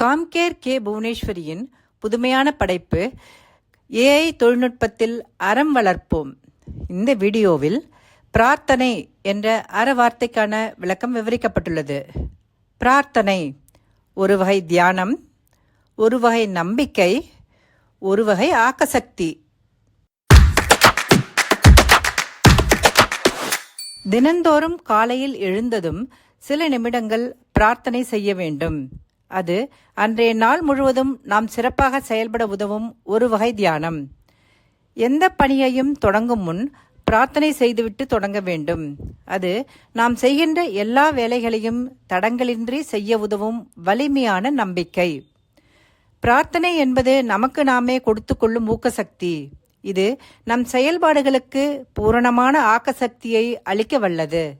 Compcare K புவனேஸ்வரியின் புதுமையான படைப்பு AI தொழில்நுட்பத்தில் அறம் வளர்ப்போம். இந்த வீடியோவில் பிரார்த்தனை என்ற அற வார்த்தைக்கான விளக்கம் விவரிக்கப்பட்டுள்ளது. பிரார்த்தனை ஒரு வகை தியானம் ஒரு வகை நம்பிக்கை ஒரு வகை ஆக்கசக்தி. தினந்தோறும் காலையில் எழுந்ததும் சில நிமிடங்கள் பிரார்த்தனை செய்ய வேண்டும். அது அன்றைய நாள் முழுவதும் நாம் சிறப்பாக செயல்பட உதவும் ஒரு வகை தியானம். எந்த பணியையும் தொடங்கும் முன் பிரார்த்தனை செய்துவிட்டு தொடங்க வேண்டும். அது நாம் செய்கின்ற எல்லா வேலைகளையும் தடங்களின்றி செய்ய உதவும் வலிமையான நம்பிக்கை. பிரார்த்தனை என்பது நமக்கு நாமே கொடுத்து கொள்ளும் ஊக்கசக்தி. இது நம் செயல்பாடுகளுக்கு பூரணமான ஆக்கசக்தியை அளிக்க வல்லது.